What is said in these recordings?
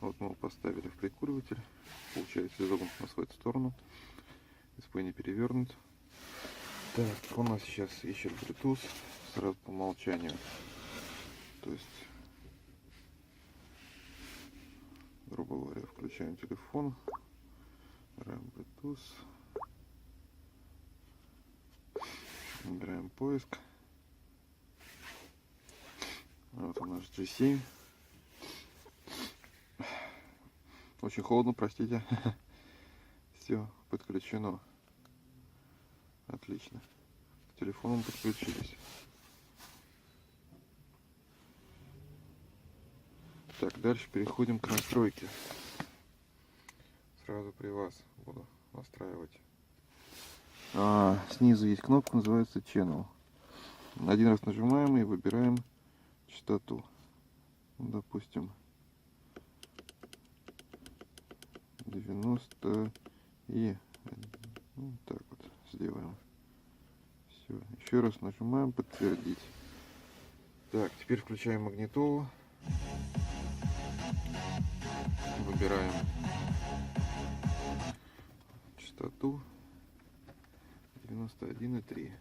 Вот мы его поставили в прикуриватель. Получается изогнут на свою сторону. СП не перевернут. Так, у нас сейчас ищет Bluetooth сразу по умолчанию. То есть, грубо говоря, включаем телефон, выбираем Bluetooth, выбираем поиск. Вот у нас G7. Очень холодно, простите. Все, подключено. Отлично. К телефону подключились. Так, дальше переходим к настройке. Сразу при вас буду настраивать. А, снизу есть кнопка, называется Channel. Один раз нажимаем и выбираем частоту. Допустим, 90 и ну, так вот сделаем. Все. Еще раз нажимаем подтвердить. Так, теперь включаем магнитолу. Выбираем частоту 91,3.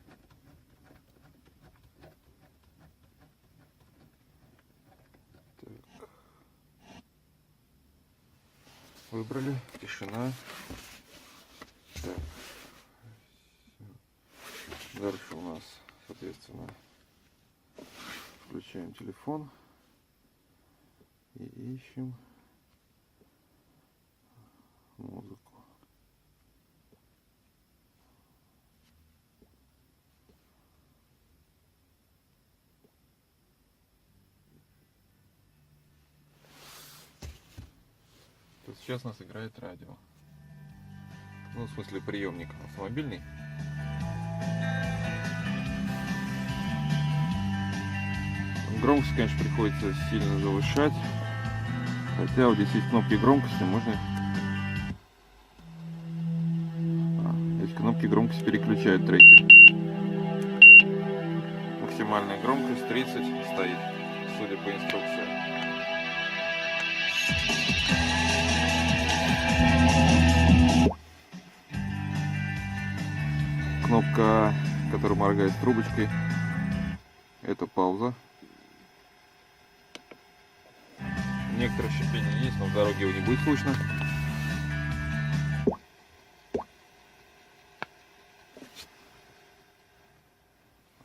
Так. Выбрали. Тишина. Дальше у нас, соответственно, включаем телефон и ищем То сейчас нас играет радио. Ну, в смысле, приемник автомобильный. Громкость, конечно, приходится сильно завышать. Хотя вот здесь есть кнопки громкости, можно... А, эти кнопки громкости переключают треки. Максимальная громкость 30 стоит, судя по инструкции. Кнопка, которая моргает трубочкой, это пауза. Некоторое шипение есть, но в дороге его не будет слышно.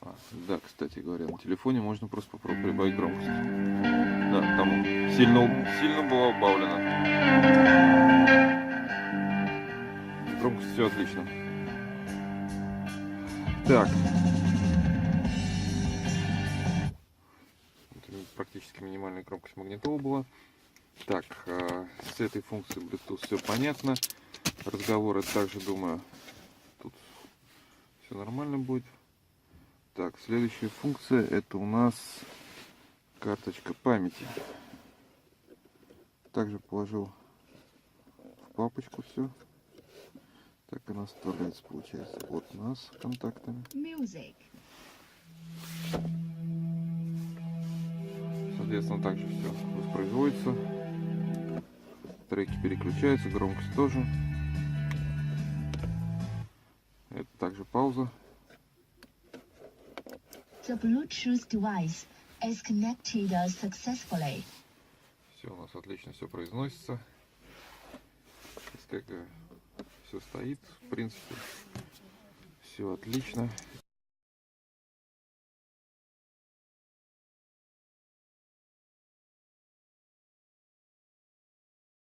А, да, кстати говоря, на телефоне можно просто попробовать прибавить громкость. Да, там сильно, сильно было убавлено. Громкость все отлично. Так. Практически минимальная громкость магнитола была. Так, э, с этой функцией Bluetooth все понятно. Разговоры также, думаю, тут все нормально будет. Так, следующая функция это у нас карточка памяти. Также положил в папочку все. Так она вставляется, получается. Вот у нас с контактами. Music. Соответственно, также все воспроизводится. Треки переключаются, громкость тоже. Это также пауза. The Bluetooth device is connected successfully. Все у нас отлично все произносится. Как все стоит, в принципе. Все отлично.